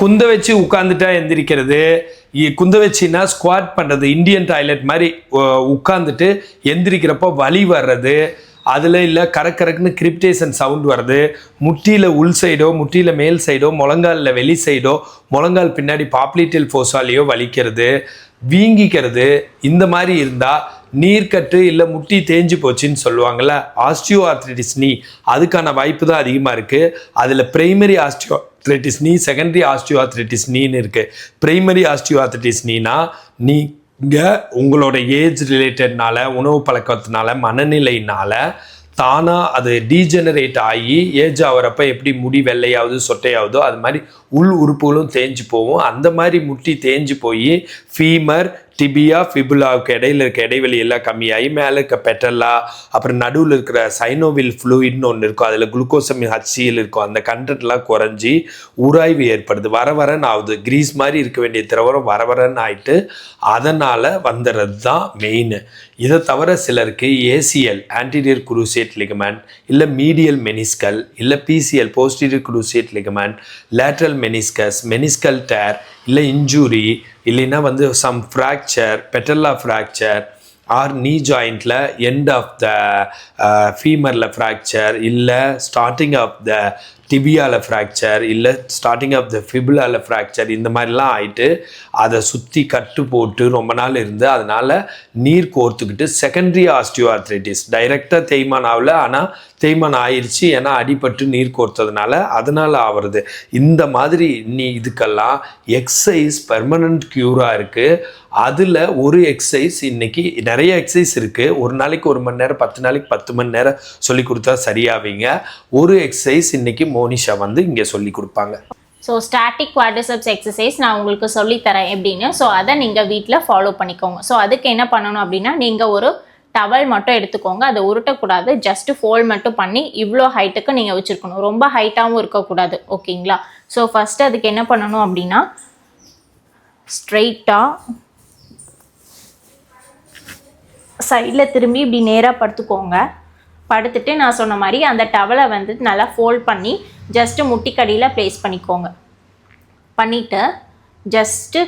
குந்த வச்சு உட்காந்துட்டா எந்திரிக்கிறது. இ- குந்த வச்சுன்னா ஸ்குவாட் பண்ணுறது இந்தியன் டாய்லெட் மாதிரி உட்காந்துட்டு எந்திரிக்கிறப்போ வலி வர்றது. அதில் இல்லை கரக்கரக்குன்னு கிரிப்டேஷன் சவுண்ட் வருது முட்டியில் உள் சைடோ முட்டியில் மேல் சைடோ முழங்காலில் வெளி சைடோ முழங்கால் பின்னாடி பாப்லிட்டில் ஃபோஸாலேயோ வலிக்கிறது. வீங்கிக்கிறது. இந்த மாதிரி இருந்தால் நீர்க்கட்டு இல்லை முட்டி தேஞ்சு போச்சுன்னு சொல்லுவாங்கள்ல ஆஸ்டியோ ஆர்த்ரைட்டிஸ் நீ அதுக்கான வாய்ப்பு தான் அதிகமாக இருக்குது அதில் primary osteoarthritis knee secondary osteoarthritis நீன்னு இருக்குது பிரைமரி ஆஸ்டியோ ஆர்த்ரைட்டிஸ் நீனா நீங்கள் உங்களோட ஏஜ் ரிலேட்டட்னால உணவு பழக்கத்தினால மனநிலையினால தானாக அது டீஜெனரேட் ஆகி ஏஜ் ஆகிறப்ப எப்படி முடி வெள்ளையாவது சொட்டையாவதோ அது மாதிரி உள் உறுப்புகளும் தேஞ்சு போகும். அந்த மாதிரி முட்டி தேஞ்சு போய் ஃபீமர் டிபியா ஃபிபுலாவுக்கு இடையில் இருக்க இடைவெளி எல்லாம் கம்மியாகி மேலே இருக்க பெட்டல்லா அப்புறம் நடுவில் இருக்கிற சைனோவில் ஃப்ளூயிட்னு ஒன்று இருக்கும். அதில் குளுக்கோசமின் ஹச்சியில் இருக்கும். அந்த கண்டென்ட்லாம் குறைஞ்சி உராய்வு ஏற்படுது. வர வரன்னு ஆகுது. கிரீஸ் மாதிரி இருக்க வேண்டிய திரவரம் வர வரன்னு ஆயிட்டு அதனால் வந்துடுறது தான் மெயின் இதை தவிர சிலருக்கு ஏசிஎல் ஆன்டீரியர் குரூசியேட் லிகமெண்ட் இல்லை மீடியல் மெனிஸ்கல் இல்லை PCL posterior cruciate ligament lateral meniscus meniscal tear இல்லை இன்ஜூரி இல்லைன்னா வந்து some fracture patella fracture or knee ஜாயிண்டில் end of the ஃபீமரில் ஃப்ராக்சர் இல்லை ஸ்டார்டிங் ஆஃப் த டிபியாவில் ஃப்ராக்சர் இல்லை ஸ்டார்டிங் ஆஃப் த ஃபிபுலாவில் ஃப்ராக்சர் இந்த மாதிரிலாம் ஆயிட்டு அதை சுற்றி கட்டு போட்டு ரொம்ப நாள் இருந்து அதனால் நீர் கோர்த்துக்கிட்டு செகண்டரி ஆஸ்டியோ ஆர்த்ரைட்டிஸ் டைரெக்டாக தேய்மானம் ஆகல ஆனால் தேய்மானம் ஆயிடுச்சு ஏன்னா அடிபட்டு நீர் கோர்த்ததுனால அதனால் ஆவறது. இந்த மாதிரி நீ இதுக்கெல்லாம் எக்ஸசைஸ் பெர்மனண்ட் க்யூராக இருக்குது அதில் ஒரு எக்ஸசைஸ் இன்றைக்கி நிறைய எக்ஸசைஸ் இருக்குது ஒரு நாளைக்கு ஒரு மணி நேரம் பத்து நாளைக்கு பத்து மணி நேரம் சொல்லி கொடுத்தா சரியாவீங்க. ஒரு எக்ஸசைஸ் இன்றைக்கி மோனிஷா வந்து இங்கே சொல்லி கொடுப்பாங்க. ஸோ ஸ்டாட்டிக் குவாட்ரிசெப்ஸ் எக்ஸசைஸ் நான் உங்களுக்கு சொல்லித்தரேன் எப்படின்னு. ஸோ அதை நீங்கள் வீட்டில் ஃபாலோ பண்ணிக்கோங்க. ஸோ அதுக்கு என்ன பண்ணணும் அப்படின்னா நீங்கள் ஒரு டவல் மட்டும் எடுத்துக்கோங்க. அதை உருட்டக்கூடாது. ஜஸ்ட் ஃபோல்ட் மட்டும் பண்ணி இவ்வளோ ஹைட்டுக்கு நீங்கள் வச்சுருக்கணும். ரொம்ப ஹைட்டாகவும் இருக்கக்கூடாது. ஓகேங்களா? ஸோ ஃபஸ்ட்டு அதுக்கு என்ன பண்ணணும் அப்படின்னா ஸ்ட்ரெயிட்டாக சைடில் திரும்பி இப்படி நேராக படுத்துக்கோங்க. படுத்துட்டு நான் சொன்ன மாதிரி அந்த டவலை வந்து நல்லா ஃபோல்ட் பண்ணி ஜஸ்ட்டு முட்டிக்கடியில் ப்ளேஸ் பண்ணிக்கோங்க. பண்ணிவிட்டு ஜஸ்ட்டு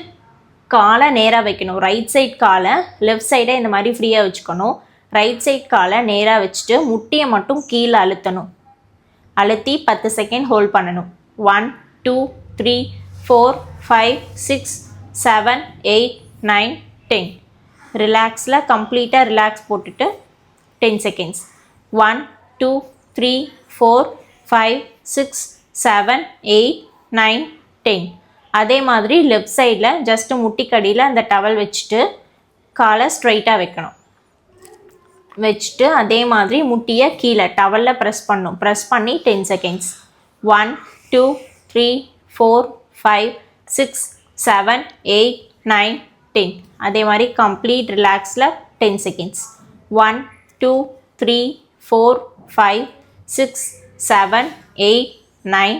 காலை நேராக வைக்கணும். ரைட் சைட் காலை லெஃப்ட் சைடை இந்த மாதிரி ஃப்ரீயாக வச்சுக்கணும். ரைட் சைட் காலை நேராக வச்சுட்டு முட்டியை மட்டும் கீழே அழுத்தணும். அழுத்தி பத்து செகண்ட் ஹோல்ட் பண்ணணும். One two three four five six seven eight nine ten ரிலாக்ஸில் கம்ப்ளீட்டாக ரிலாக்ஸ் போட்டுட்டு ten seconds one two three four five six seven eight nine ten அதே மாதிரி லெஃப்ட் சைடில் ஜஸ்ட்டு முட்டிக்கடியில் அந்த டவல் வச்சுட்டு காலை ஸ்ட்ரைட்டாக வைக்கணும். வச்சுட்டு அதே மாதிரி முட்டியை கீழே டவலில் ப்ரெஸ் பண்ணும் ப்ரெஸ் பண்ணி ten seconds one two three four five six seven eight nine ten அதே மாதிரி complete ரிலாக்ஸில் ten seconds one two three four five six seven eight nine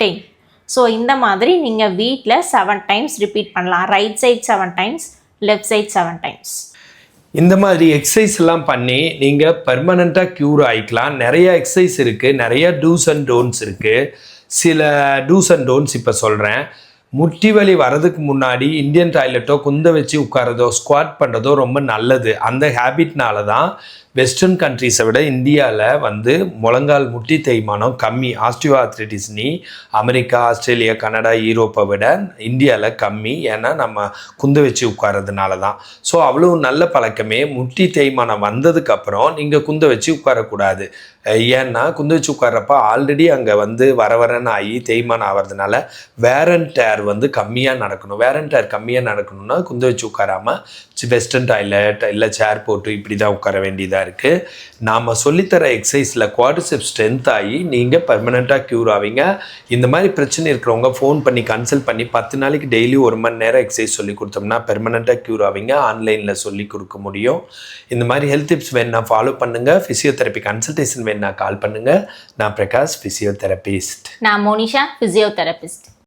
ten so இந்த மாதிரி நீங்கள் வீட்டில் செவன் டைம்ஸ் ரிப்பீட் பண்ணலாம். Right side seven times left side seven times இந்த மாதிரி exercise எல்லாம் பண்ணி நீங்கள் பர்மனண்ட்டாக க்யூர் ஆகிக்கலாம் நிறைய எக்ஸசைஸ் இருக்குது நிறைய டூஸ் அண்ட் டோன்ஸ் இருக்குது சில டூஸ் அண்ட் டோன்ஸ் இப்போ சொல்கிறேன் முட்டி வலி வரதுக்கு முன்னாடி இந்தியன் டாய்லெட்டோ குந்த வச்சு உட்காரதோ ஸ்குவாட் பண்ணுறதோ ரொம்ப நல்லது. அந்த ஹேபிட்னால தான் வெஸ்டர்ன் கண்ட்ரீஸை விட இந்தியாவில் வந்து முழங்கால் முட்டி தேய்மானம் கம்மி. Osteoarthritis knee America Australia Canada யூரோப்பை விட இந்தியாவில் கம்மி. ஏன்னா நம்ம குந்த வச்சு உட்கார்றதுனால தான் ஸோ அவ்வளோ நல்ல பழக்கமே. முட்டி தேய்மானம் வந்ததுக்கப்புறம் நீங்கள் குந்த வச்சு உட்காரக்கூடாது. ஏன்னா குந்த வச்சு உட்கார்றப்ப ஆல்ரெடி அங்கே வந்து வர வரன்னு ஆகி தேய்மானம் ஆகிறதுனால வேரன் டேர் வந்து கம்மியாக நடக்கணும். வேரன் டயர் கம்மியாக நடக்கணும்னா குந்த வச்சு உட்காராம வெஸ்டர்ன் டாய்லெட் இல்லை சேர் போட்டு இப்படி தான் உட்கார வேண்டியதாக இருக்குது நாம் சொல்லித்தர எக்ஸசைஸில் குவாட்ரிசெப் ஸ்ட்ரென்த் ஆகி நீங்கள் பர்மனெண்ட்டாக க்யூர் ஆவீங்க. இந்த மாதிரி பிரச்சனை இருக்கிறவங்க ஃபோன் பண்ணி கன்சல்ட் பண்ணி பத்து நாளைக்கு டெய்லி ஒரு மணி நேரம் எக்ஸசைஸ் சொல்லி கொடுத்தோம்னா பெர்மனெண்ட்டாக க்யூர் ஆவீங்க. ஆன்லைனில் சொல்லி கொடுக்க முடியும். இந்த மாதிரி ஹெல்த் டிப்ஸ் வேணால் ஃபாலோ பண்ணுங்கள் ஃபிசியோதெரப்பி கன்சல்டேஷன் வேணால் கால் பண்ணுங்கள் நான் பிரகாஷ் ஃபிசியோதெரபிஸ்ட் நான் மோனிஷா ஃபிசியோதெரபிஸ்ட்